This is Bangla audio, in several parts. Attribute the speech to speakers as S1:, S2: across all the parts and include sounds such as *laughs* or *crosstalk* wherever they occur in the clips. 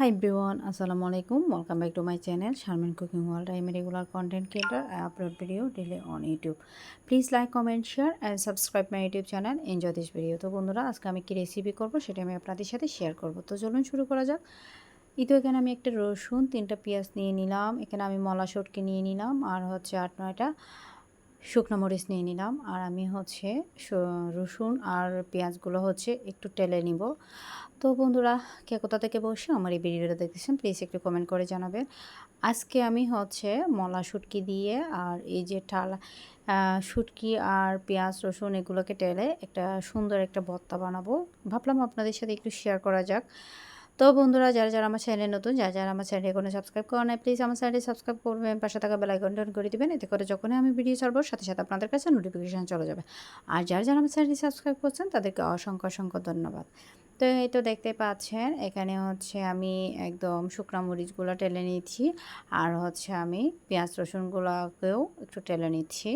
S1: হাই ব্রিওয়ান আসসালামু আলাইকুম। Welcome back to my channel Sharmin cooking world I'm regular content creator I upload video daily on YouTube please like comment share and subscribe my YouTube channel enjoy this video তো বন্ধুরা, আজকে আমি কী রেসিপি করব সেটা আমি আপনাদের সাথে শেয়ার করব। তো চলুন শুরু করা যাক। ইতো এখানে আমি একটা রসুন, তিনটা পেঁয়াজ নিয়ে নিলাম। এখানে আমি মলা সটকে নিয়ে নিলাম। আর হচ্ছে আট, নয়টা শুকনো মরিচ নিয়ে নিলাম আর আমি হচ্ছে রসুন আর পেঁয়াজগুলো হচ্ছে একটু টেলে নিব। তো বন্ধুরা, কে কোথা থেকে বসে আমার এই ভিডিওটা দেখতেছেন প্লিজ একটু কমেন্ট করে জানাবেন। আজকে আমি হচ্ছে মলা শুটকি দিয়ে আর এই যে ঠাল শুটকি আর পেঁয়াজ, রসুন এগুলোকে টেলে একটা সুন্দর একটা ভর্তা বানাবো। ভাবলাম আপনাদের সাথে একটু শেয়ার করা যাক। তো বন্ধুরা, যারা যারা আমার চ্যানেলে নতুন, যারা যারা আমার চ্যানেলে কোনো সাবস্ক্রাইব করা নাই প্লিজ আমার চ্যানেলে সাবস্ক্রাইব করবেন। পাশে থাকা বেলাইকন ডাউন করে দেবেন, এতে করে যখনই আমি ভিডিও ছাড়বো, সাথে সাথে আপনাদের কাছে নোটিফিকেশান চলে যাবে। আর যারা যারা আমার চ্যানেলে সাবস্ক্রাইব করছেন, তাদেরকে অসংখ্য অসংখ্য ধন্যবাদ। তো এই তো দেখতে পাচ্ছেন, এখানে হচ্ছে আমি একদম শুকনা মরিচগুলো টেলে নিচ্ছি আর হচ্ছে আমি পেঁয়াজ রসুনগুলোকেও একটু টেলে নিচ্ছি।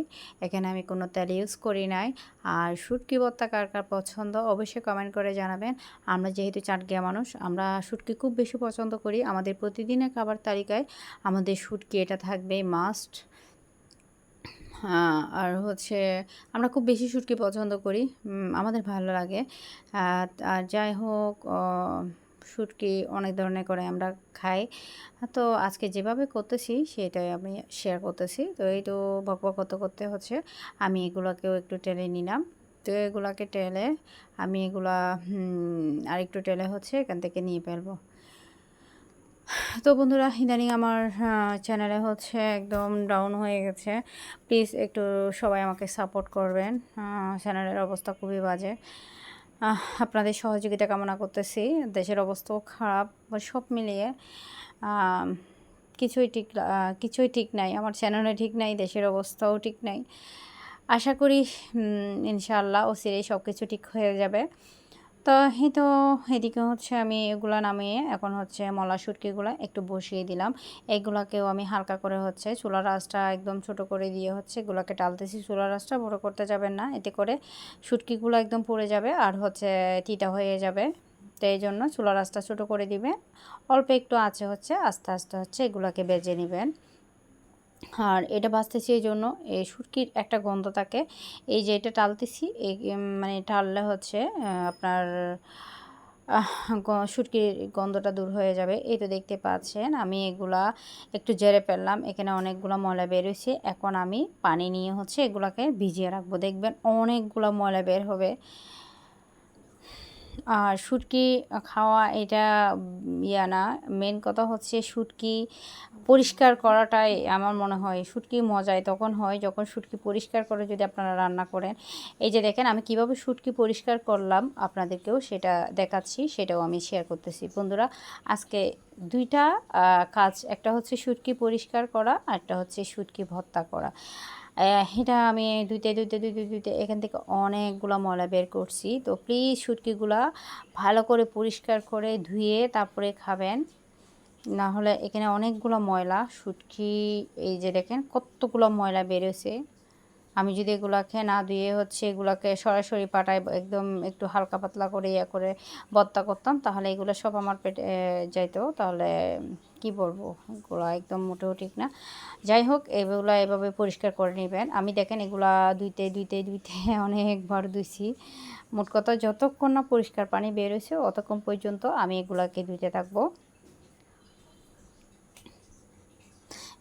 S1: এখানে আমি কোনো তেল ইউজ করি নাই আর শুটকি ভর্তা কার কার পছন্দ অবশ্যই কমেন্ট করে জানাবেন। আমরা যেহেতু চাটগিয়া মানুষ, আমরা শুটকি খুব বেশি পছন্দ করি। আমাদের প্রতিদিনের খাবার তালিকায় আমাদের শুটকি এটা থাকবে মাস্ট। আর হচ্ছে আমরা খুব বেশি শুটকি পছন্দ করি। আমাদের ভালো লাগে। আর যাই হোক শুটকি অনেক ধরনের করে আমরা খাই। তো আজকে যেভাবে করতেছি সেটাই আমি শেয়ার করতেছি। তো এই তো বক করতে করতে হচ্ছে আমি এগুলোকেও একটু টেলে নিলাম। তো এগুলাকে টেলে আমি এগুলা আর একটু টেলে হচ্ছে এখান থেকে নিয়ে ফেলব। তো বন্ধুরা, ইদানিং আমার চ্যানেলে হচ্ছে একদম ডাউন হয়ে গেছে। প্লিজ একটু সবাই আমাকে সাপোর্ট করবেন। চ্যানেলের অবস্থা খুবই বাজে। আপনাদের সহযোগিতা কামনা করতেছি। দেশের অবস্থাও খারাপ সব মিলিয়ে কিছুই ঠিক কিছুই ঠিক নাই। আমার চ্যানেলে ঠিক নাই, দেশের অবস্থাও ঠিক নাই। আশা করি ইনশাআল্লাহ ও সিরে সব কিছু ঠিক হয়ে যাবে। তো এই তো এদিকে হচ্ছে আমি এগুলো নামিয়ে এখন হচ্ছে মলা শুটকিগুলো একটু বসিয়ে দিলাম। এগুলাকেও আমি হালকা করে হচ্ছে চুলার রাসটা একদম ছোট করে দিয়ে হচ্ছে এগুলোকে টালতেছি চুলার রাসটা, বড় করতে যাবেন না। এতে করে শুটকিগুলো একদম পড়ে যাবে আর হচ্ছে তিতা হয়ে যাবে। তো এই জন্য চুলার রাসটা ছোটো করে দিবেন। অল্প একটু আছে হচ্ছে, আস্তে আস্তে হচ্ছে এগুলোকে বেজে নেবেন। আর এটা বাঁচতেছি এই জন্য। এই সুটকির একটা গন্ধ থাকে। এই যে এটা টালতেছি, এই মানে টাললে হচ্ছে আপনার সুটকির গন্ধটা দূর হয়ে যাবে। এই তো দেখতে পাচ্ছেন, আমি এগুলা একটু জেরে ফেললাম। এখানে অনেকগুলো ময়লা বেরোচ্ছে এখন আমি পানি নিয়ে হচ্ছে এগুলাকে ভিজিয়ে রাখব। দেখবেন অনেকগুলো ময়লা বের হবে। শুটকি খাওয়া এটা ইয়া না। মেন কথা হচ্ছে শুটকি পরিষ্কার করাটাই আমার মনে হয়। শুটকি মজায় তখন হয় যখন শুটকি পরিষ্কার করে যদি আপনারা রান্না করেন। এই যে দেখেন, আমি কীভাবে শুটকি পরিষ্কার করলাম আপনাদেরকেও সেটা দেখাচ্ছি, সেটাও আমি শেয়ার করতেছি। বন্ধুরা, আজকে দুইটা কাজ, একটা হচ্ছে শুটকি পরিষ্কার করা আর একটা হচ্ছে শুটকি ভর্তা করা। এটা আমি দুইতে দুইতে দুইতে দুইতে এখান থেকে অনেকগুলো ময়লা বের করছি। তো প্লিজ শুটকিগুলা ভালো করে পরিষ্কার করে ধুয়ে তারপরে খাবেন। না হলে এখানে অনেকগুলো ময়লা শুটকি এই যে দেখেন কতগুলো ময়লা বেরোছে আমি যদি এগুলাকে না ধুয়ে হচ্ছে এগুলাকে সরাসরি পাটায় একদম একটু হালকা পাতলা করে ইয়ে করে বত্তা করতাম, তাহলে এগুলো সব আমার পেটে যাইতো। তাহলে কি বলব? এগুলো একদম মোটেও ঠিক না। যাই হোক, এগুলো এভাবে পরিষ্কার করে নেবেন। আমি দেখেন এগুলা দুইতে দুইতে দুইতে *laughs* অনেকবার ধুইছি। মোট কথা যতক্ষণ না পরিষ্কার পানি বেরোছে অতক্ষণ পর্যন্ত আমি এগুলাকে ধুইতে থাকব।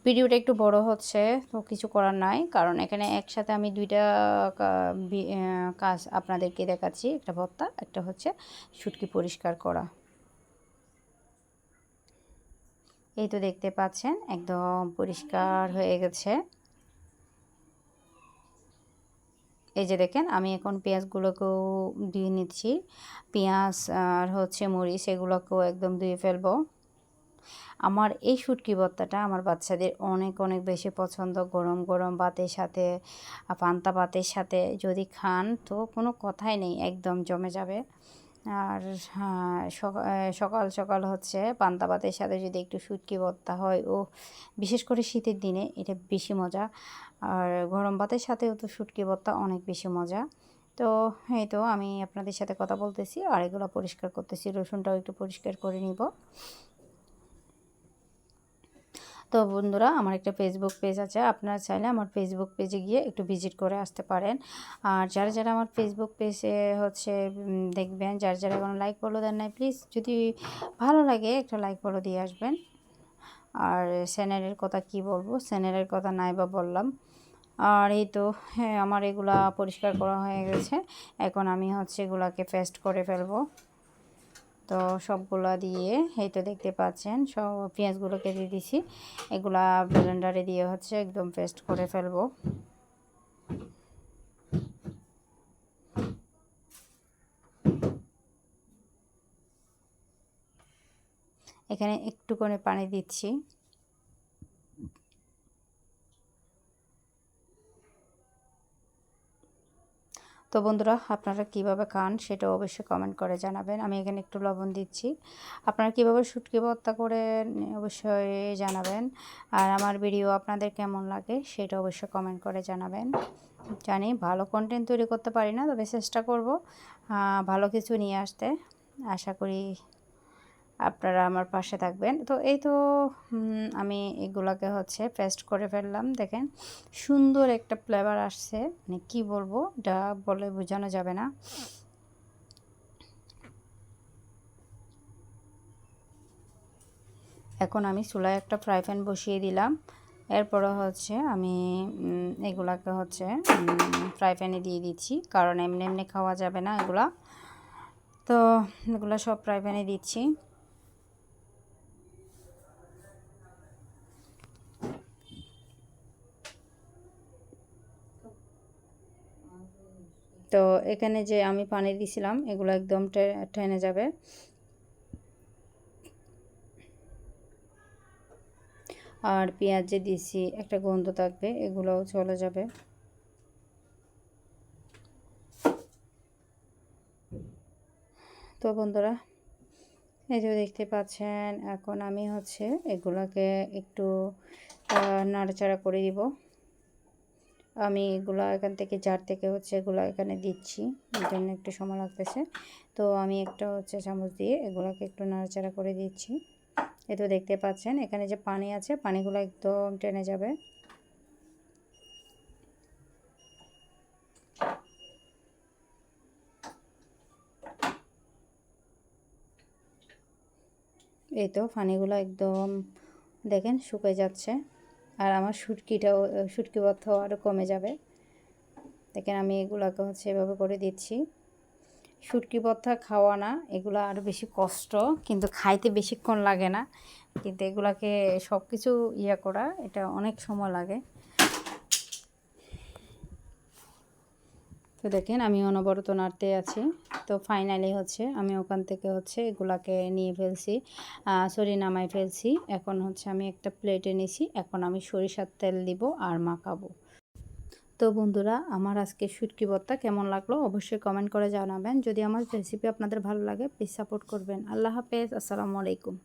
S1: ভিডিওটা একটু বড় হচ্ছে, তো কিছু করার নাই। কারণ এখানে একসাথে আমি দুইটা কাজ আপনাদেরকে দেখাচ্ছি। একটা ভত্তা, একটা হচ্ছে সুটকি পরিষ্কার করা। এই তো দেখতে পাচ্ছেন, একদম পরিষ্কার হয়ে গেছে। এই যে দেখেন, আমি এখন পেঁয়াজগুলোকেও দিয়ে নিচ্ছি। পেঁয়াজ আর হচ্ছে মরিচ, এগুলোকেও একদম ধুয়ে ফেলব। আমার এই শুটকি ভর্তাটা আমার বাচ্চাদের অনেক অনেক বেশি পছন্দ। গরম গরম ভাতের সাথে পান্তা ভাতের সাথে যদি খান তো কোনো কথাই নেই একদম জমে যাবে। আর হ্যাঁ, সকাল সকাল হচ্ছে পান্তা ভাতের সাথে যদি একটু শুটকি ভর্তা হয় ও বিশেষ করে শীতের দিনে এটা বেশি মজা। আর গরম ভাতের সাথেও তো শুটকি ভর্তা অনেক বেশি মজা। তো এই তো আমি আপনাদের সাথে কথা বলতেছি আর এগুলো পরিষ্কার করতেছি রসুনটাও একটু পরিষ্কার করে নিব। তো বন্ধুরা, আমার একটা ফেসবুক পেজ আছে। আপনারা চাইলে আমার ফেসবুক পেজে গিয়ে একটু ভিজিট করে আসতে পারেন। আর যারা যারা আমার ফেসবুক পেজে হচ্ছে দেখবেন, যারা যারা কোনো লাইক ফলো দেন নাই প্লিজ যদি ভালো লাগে একটা লাইক ফলো দিয়ে আসবেন। আর চ্যানেলের কথা কি বলব? চ্যানেলের কথা নাই বা বললাম। আর এই তো হ্যাঁ আমার এগুলা পরিষ্কার করা হয়ে গেছে। এখন আমি হচ্ছে এগুলাকে পেস্ট করে ফেলব। তো সবগুলা দিয়ে এই তো দেখতে পাচ্ছেন, সব পেঁয়াজগুলোকে দিয়ে দিছি। এগুলা ব্লেন্ডারে দিয়ে হচ্ছে একদম পেস্ট করে ফেলব। এখানে একটু করে পানি দিচ্ছি। তো বন্ধুরা, আপনারা কীভাবে খান সেটা অবশ্যই কমেন্ট করে জানাবেন। আমি এখানে একটু লবণ দিচ্ছি। আপনারা কীভাবে শুটকি ভর্তা করে অবশ্যই জানাবেন। আর আমার ভিডিও আপনাদের কেমন লাগে সেটা অবশ্যই কমেন্ট করে জানাবেন। জানি ভালো কন্টেন্ট তৈরি করতে পারি না, তবে চেষ্টা করব ভালো কিছু নিয়ে আসতে। আশা করি আপনারা আমার পাশে থাকবেন। তো এই তো আমি এগুলাকে হচ্ছে পেস্ট করে ফেললাম। দেখেন, সুন্দর একটা ফ্লেভার আসছে। মানে কী বলব, এটা বলে বোঝানো যাবে না। এখন আমি চুলায় একটা ফ্রাই প্যান বসিয়ে দিলাম। এরপরে হচ্ছে আমি এগুলাকে হচ্ছে ফ্রাই প্যানে দিয়ে দিচ্ছি। কারণ এমনি এমনি খাওয়া যাবে না এগুলা। তো এগুলো সব ফ্রাই প্যানে দিচ্ছি। তো এখানে যে আমি পানি দিছিলাম, এগুলো একদম টেনে যাবে। আর পেঁয়াজ যে দিছি, একটা গন্ধ থাকবে, এগুলোও চলে যাবে। তো বন্ধুরা, এই যে দেখতে পাচ্ছেন, এখন আমি হচ্ছে এগুলোকে একটু নাড়াচাড়া করে দিব। আমি এগুলো এখান থেকে জার থেকে হচ্ছে এগুলো এখানে দিচ্ছি, এই জন্য একটু সময় লাগতেছে। তো আমি একটা হচ্ছে চামচ দিয়ে এগুলোকে একটু নাড়াচাড়া করে দিচ্ছি। এ তো দেখতে পাচ্ছেন, এখানে যে পানি আছে, পানিগুলো একদম টেনে যাবে। এই তো পানিগুলো একদম, দেখেন শুকিয়ে যাচ্ছে। আর আমার শুটকিটাও শুটকি বথাও আরও কমে যাবে। দেখেন আমি এগুলাকে হচ্ছে এভাবে করে দিচ্ছি। শুটকি বথা খাওয়া না, এগুলো আরও বেশি কষ্ট, কিন্তু খাইতে বেশিক্ষণ লাগে না। কিন্তু এগুলাকে সব কিছু ইয়ে করা, এটা অনেক সময় লাগে। তো দেখেন আমি অনবরত নাড়তে আছি। তো ফাইনালি হচ্ছে আমি ওখান থেকে হচ্ছে এগুলাকে নিয়ে ফেলছি। সরি নামাই ফেলছি। এখন হচ্ছে আমি একটা প্লেটে নিছি। এখন আমি সরিষার তেল দিব আর মাখাবো। তো বন্ধুরা, আমার আজকে শুটকি ভর্তা কেমন লাগল অবশ্যই কমেন্ট করে জানাবেন। যদি আমার রেসিপি আপনাদের ভালো লাগে প্লিজ সাপোর্ট করবেন। আল্লাহ হাফেজ। আসসালামু আলাইকুম।